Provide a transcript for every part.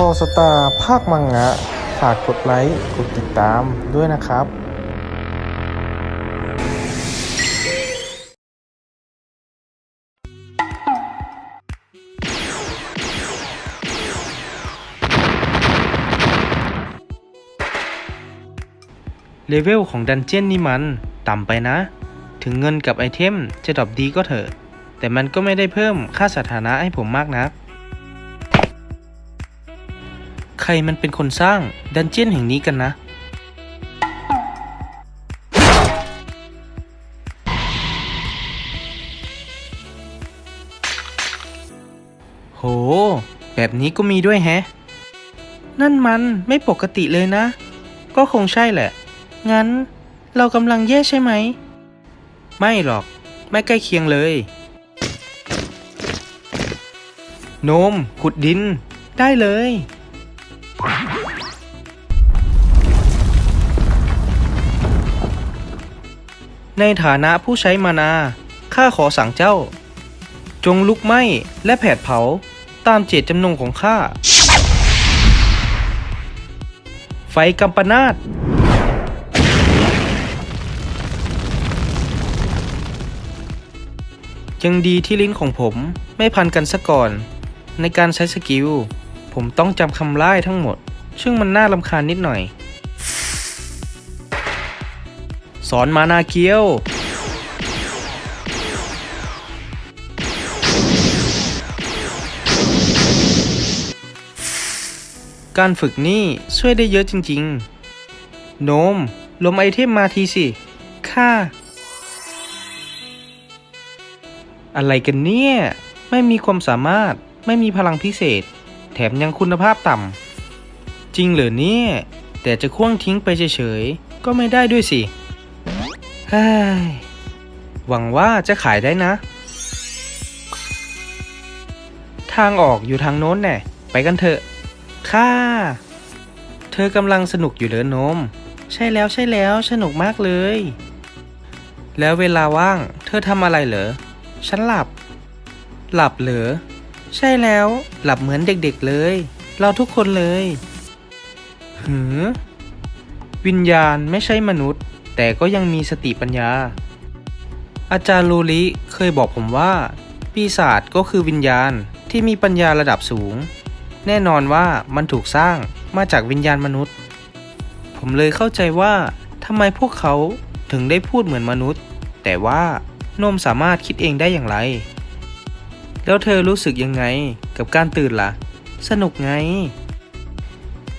ออสตาภาคมังงะ ฝากกดไลค์ กดติดตามด้วยนะครับเลเวลของดันเจียนนี่มัน ต่ำไปนะ ถึงเงินกับไอเทมจะดรอปดีก็เถอะ แต่มันก็ไม่ได้เพิ่มค่าสถานะให้ผมมากนัก ครมันเป็นคนสร้างดันเจียนแห่งนี้กันนะ โห แบบนี้ก็มีด้วยแฮะ นั่นมันไม่ปกติเลยนะ ก็คงใช่แหละ งั้นเรากำลังแย่ใช่ไหม ไม่หรอก ไม่ใกล้เคียงเลย โนมขุดดินได้เลย ในฐานะผู้ใช้มานา ข้าขอสั่งเจ้า จงลุกไหม้และแผดเผาตามเจตจำนงของข้า ไฟกัมปนาตยังดีที่ลิ้นของผมไม่พันกันซะก่อนในการใช้สกิล ผมต้องจำคำไล่ทั้งหมด ซึ่งมันน่าลำคาญนิดหน่อย สอนมานาเกียว การฝึกนี่ช่วยได้เยอะจริงๆ โนม ลมไอเทมมาทีสิ ค่า อะไรกันเนี่ย ไม่มีความสามารถ ไม่มีพลังพิเศษ แถมยังคุณภาพต่ำจริงเหรอเนี่ย แต่จะคว้างทิ้งไปเฉยๆ ก็ไม่ได้ด้วยสิฮ้ยหวังว่าจะขายได้นะ ทางออกอยู่ทางโน้นแน่ไปกันเถอะ ค่ะ เธอกำลังสนุกอยู่เหรอโนม ใช่แล้วใช่แล้วสนุกมากเลย แล้วเวลาว่าง เธอทำอะไรเหรอ ฉันหลับ หลับเหรอ ใช่แล้ว หลับเหมือนเด็กๆเลย เราทุกคนเลย หือ วิญญาณไม่ใช่มนุษย์ แต่ก็ยังมีสติปัญญา อาจารย์ลูริเคยบอกผมว่า ปีศาจก็คือวิญญาณที่มีปัญญาระดับสูง แน่นอนว่ามันถูกสร้างมาจากวิญญาณมนุษย์ ผมเลยเข้าใจว่าทำไมพวกเขาถึงได้พูดเหมือนมนุษย์ แต่ว่าโนมสามารถคิดเองได้อย่างไร แล้วเธอรู้สึกยังไงกับการตื่นล่ะ สนุกไง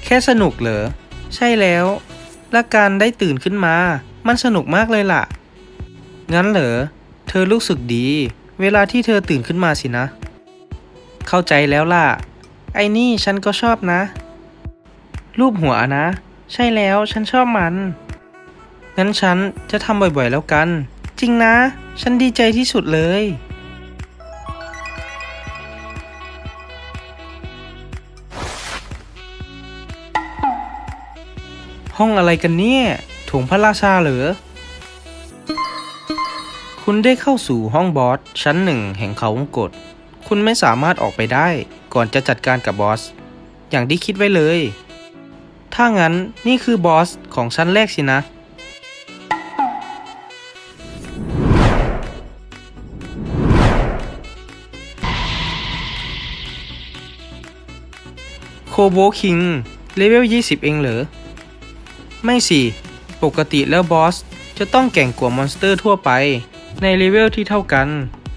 แค่สนุกเหรอ ใช่แล้ว และการได้ตื่นขึ้นมา มันสนุกมากเลยล่ะ งั้นเหรอ เธอรู้สึกดี เวลาที่เธอตื่นขึ้นมาสินะ เข้าใจแล้วล่ะ ไอ้นี่ฉันก็ชอบนะ รูปหัวนะ ใช่แล้วฉันชอบมัน งั้นฉันจะทำบ่อยๆแล้วกัน จริงนะ ฉันดีใจที่สุดเลย ห้องอะไรกันเนี่ยถุงพระราชาเหรอคุณได้เข้าสู่ห้องบอสชั้นหนึ่งแห่งเขาวงกฏคุณไม่สามารถออกไปได้ก่อนจะจัดการกับบอส อย่างที่คิดไว้เลย ถ้างั้นนี่คือบอสของชั้นแรกสินะ โคโบคิงเลเวล 20 เองเหรอ ไม่สิปกติแล้วบอสจะต้องแก่งกว่ามอนสเตอร์ทั่วไป ในเลเวลที่เท่ากัน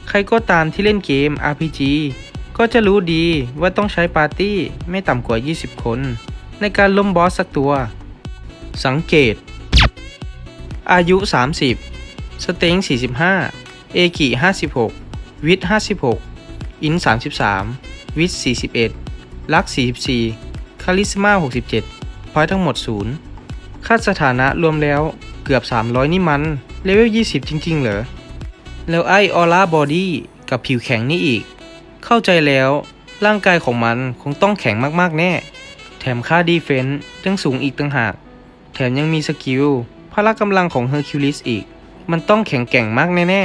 ใครก็ตามที่เล่นเกม RPG ก็จะรู้ดีว่าต้องใช้ปาร์ตี้ไม่ต่ำกว่า 20 คน ในการล้มบอสสักตัว สังเกต อายุ 30 สเต็ง 45 เอกิ 56 วิท 56 อิน 33 วิท 41 ลัก 44 คาริสมา 67 พอยทั้งหมด 0 ค่าสถานะรวมแล้วเกือบ 300 นี่มัน เลเวล 20 จริง ๆ เหรอ แล้วไอออร่าบอดี้กับผิวแข็งนี่อีก เข้าใจแล้วร่างกายของมันคงต้องแข็งมากๆ แน่ แถมค่าดีเฟนต์ยังสูงอีกต่างหาก แถมยังมีสกิลพละกำลังของเฮอร์คิวลิสอีก มันต้องแข็งแกร่งมากแน่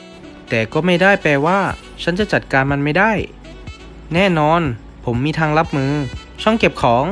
ๆ แต่ก็ไม่ได้แปลว่า ฉันจะจัดการมันไม่ได้ แน่นอน ผมมีทางรับมือ ช่องเก็บของ